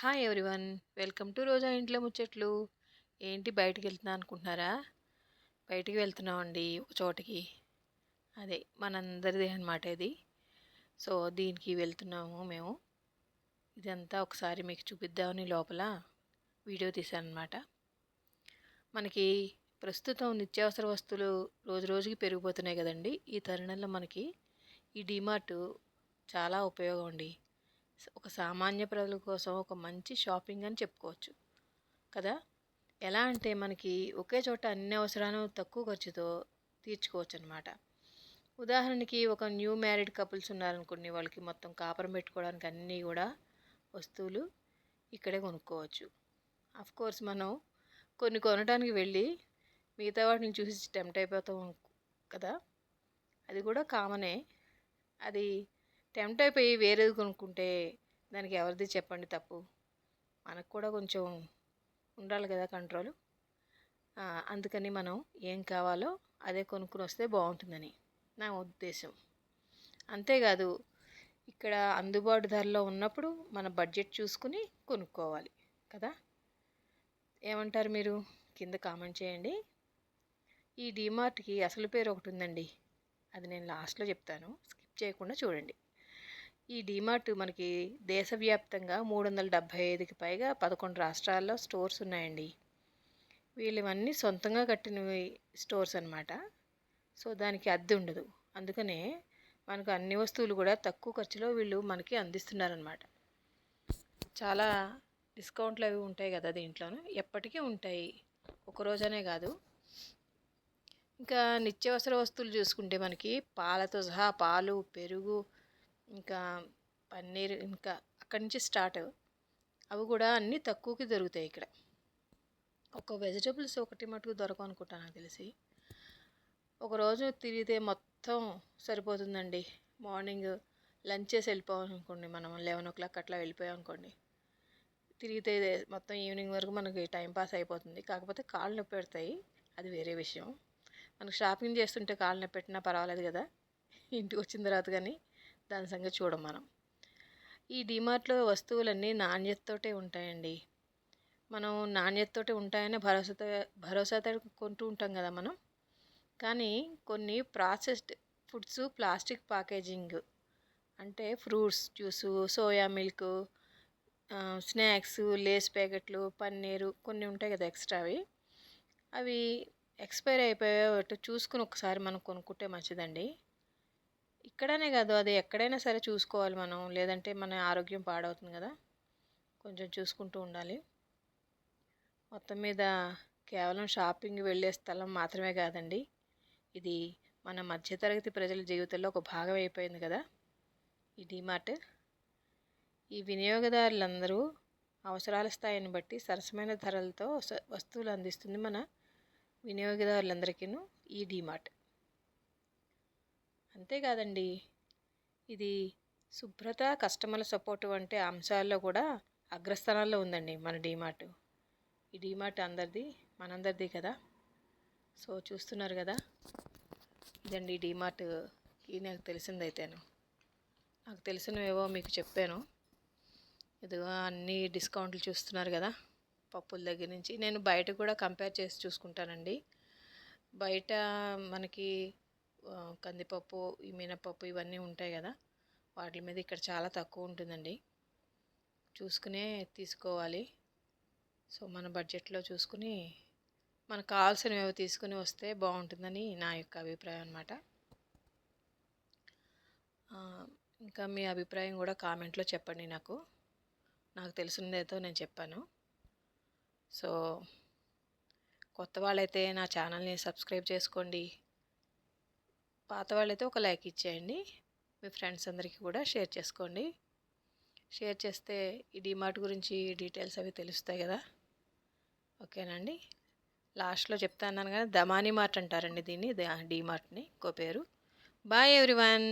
Hi everyone welcome to Roja ఇంట్లో ముచ్చట్లు ఏంటి బయటికి వెళ్తున్నా అనుకుంటున్నారా? బయటికి వెళ్తున్నామండి ఒక చోటకి. అదే మనందరిది అనమాట ఇది. సో దీనికి వెళ్తున్నాము మేము. ఇదంతా ఒకసారి మీకు చూపిద్దామని లోపల వీడియో తీశానమాట అనమాట మనకి ప్రస్తుతం నిత్యావసర వస్తువులు రోజు రోజుకి పెరిగిపోతున్నాయి కదండి. ఈ తరుణంలో మనకి ఈ డిమార్ట్ చాలా ఉపయోగం అండి. ఒక సామాన్య ప్రజల కోసం ఒక మంచి షాపింగ్ అని చెప్పుకోవచ్చు. కదా? ఎలా అంటే మనకి ఒకే చోట అన్ని అవసరాలు తక్కువ ఖర్చుతో తీర్చుకోవచ్చు అనమాట ఉదాహరణకి ఒక న్యూ మ్యారీడ్ కపుల్స్ ఉన్నారనుకోండి వాళ్ళకి మొత్తం కాపురం పెట్టుకోవడానికి అన్నీ కూడా వస్తువులు ఇక్కడే కొనుక్కోవచ్చు. అఫ్ కోర్స్ మనం కొన్ని కొనడానికి వెళ్ళి మిగతా వాటిని చూసి టెంప్ట్ అయిపోతాం కదా? అది కూడా కామనే. అది టెంప్ట్ అయిపోయి వేరేది కొనుక్కుంటే దానికి ఎవరిది చెప్పండి తప్పు? మనకు కూడా కొంచెం ఉండాలి కదా కంట్రోల్ అందుకని మనం ఏం కావాలో అదే కొనుక్కుని వస్తే బాగుంటుందని నా ఉద్దేశం. అంతేకాదు ఇక్కడ అందుబాటు ధరలో ఉన్నప్పుడు మన బడ్జెట్ చూసుకుని కొనుక్కోవాలి కదా? ఏమంటారు మీరు? కింద కామెంట్ చేయండి. ఈ డీమార్ట్కి అసలు పేరు ఒకటి ఉందండి. అది నేను లాస్ట్లో చెప్తాను. స్కిప్ చేయకుండా చూడండి. ఈ డీమార్ట్ మనకి దేశవ్యాప్తంగా మూడు వందల డెబ్భై ఐదుకి పైగా పదకొండు రాష్ట్రాల్లో స్టోర్స్ ఉన్నాయండి. వీళ్ళవన్నీ సొంతంగా కట్టినవి స్టోర్స్ అనమాట సో దానికి అద్దె ఉండదు. అందుకనే మనకు అన్ని వస్తువులు కూడా తక్కువ ఖర్చులో వీళ్ళు మనకి అందిస్తున్నారనమాట చాలా డిస్కౌంట్లు అవి ఉంటాయి కదా దీంట్లోనూ. ఎప్పటికీ ఉంటాయి. ఒకరోజనే కాదు. ఇంకా నిత్యావసర వస్తువులు చూసుకుంటే మనకి పాలతో సహా పాలు పెరుగు ఇంకా పన్నీర్ ఇంకా అక్కడి నుంచి స్టార్ట్. అవి కూడా అన్నీ తక్కువకి దొరుకుతాయి ఇక్కడ. ఒక వెజిటబుల్స్ ఒకటి మటుకు దొరకవు అనుకుంటా నాకు తెలిసి. ఒకరోజు తిరిగితే మొత్తం సరిపోతుందండి. మార్నింగ్ లంచ్ చేసి వెళ్ళిపోయాం అనుకోండి మనం లెవెన్ ఓ క్లాక్ అట్లా వెళ్ళిపోయాం అనుకోండి. తిరిగితే మొత్తం ఈవినింగ్ వరకు మనకి టైం పాస్ అయిపోతుంది. కాకపోతే కాళ్ళు నొప్పి పెడతాయి. అది వేరే విషయం. మనకు షాపింగ్ చేస్తుంటే కాళ్ళు నొప్పి పెట్టినా పర్వాలేదు కదా. ఇంటికి వచ్చిన తర్వాత కానీ దాని సంగతి చూడం మనం. ఈ డిమార్ట్లో వస్తువులన్నీ నాణ్యతతోటే ఉంటాయండి. మనం నాణ్యతతోటే ఉంటాయని భరోసాతో భరోసాతో కొంటూ ఉంటాం కదా మనం. కానీ కొన్ని ప్రాసెస్డ్ ఫుడ్స్ ప్లాస్టిక్ ప్యాకేజింగ్ అంటే fruits juice soya milk snacks Lays ప్యాకెట్లు పన్నీరు కొన్ని ఉంటాయి కదా ఎక్స్ట్రావి అవి ఎక్స్పైర్ అయిపోయేటట్టు చూసుకుని ఒకసారి మనం కొనుక్కుంటే మంచిదండి. ఇక్కడనే కాదు. అది ఎక్కడైనా సరే చూసుకోవాలి మనం. లేదంటే మన ఆరోగ్యం పాడవుతుంది కదా. కొంచెం చూసుకుంటూ ఉండాలి. మొత్తం మీద కేవలం షాపింగ్ వెళ్ళే స్థలం మాత్రమే కాదండి. ఇది మన మధ్యతరగతి ప్రజల జీవితంలో ఒక భాగం అయిపోయింది కదా. ఈ డిమార్ట్. ఈ వినియోగదారులందరూ అవసరాల స్థాయిని బట్టి సరసమైన ధరలతో వస్తువులు అందిస్తుంది మన వినియోగదారులందరికీ ఈ డిమార్ట్. అంతేకాదండి ఇది శుభ్రత కస్టమర్ల సపోర్ట్ వంటి అంశాల్లో కూడా అగ్రస్థానాల్లో ఉందండి మన డీమార్ట్. ఈ డీమార్ట్ అందరిది మనందరిది కదా? సో చూస్తున్నారు కదా? ఇదండి డీమార్ట్. ఈ నాకు తెలిసిందైతేను. నాకు తెలిసినవేవో మీకు చెప్పాను. ఇదిగో అన్ని డిస్కౌంట్లు చూస్తున్నారు కదా? పప్పుల దగ్గర నుంచి. నేను బయట కూడా కంపేర్ చేసి చూసుకుంటానండి. బయట మనకి కందిపప్పు ఈ మినపప్పు ఇవన్నీ ఉంటాయి కదా. వాటి మీద ఇక్కడ చాలా తక్కువ ఉంటుందండి. చూసుకునే తీసుకోవాలి. సో మన బడ్జెట్లో చూసుకుని మనకు కావాల్సినవి తీసుకుని వస్తే బాగుంటుందని నా యొక్క అభిప్రాయం అనమాట ఇంకా మీ అభిప్రాయం కూడా కామెంట్లో చెప్పండి నాకు. నాకు తెలిసినదేతో నేను చెప్పాను. సో కొత్త వాళ్ళైతే నా ఛానల్ని సబ్స్క్రైబ్ చేసుకోండి. పాత వాళ్ళైతే ఒక లైక్ ఇచ్చేయండి. మీ ఫ్రెండ్స్ అందరికీ కూడా షేర్ చేసుకోండి. షేర్ చేస్తే ఈ డిమార్ట్ గురించి డీటెయిల్స్ అవి తెలుస్తాయి కదా. ఓకేనండి? లాస్ట్లో చెప్తాను కానీ దమానీ మార్ట్ అంటారండి దీన్ని డిమార్ట్ని ఇంకో పేరు. Bye everyone!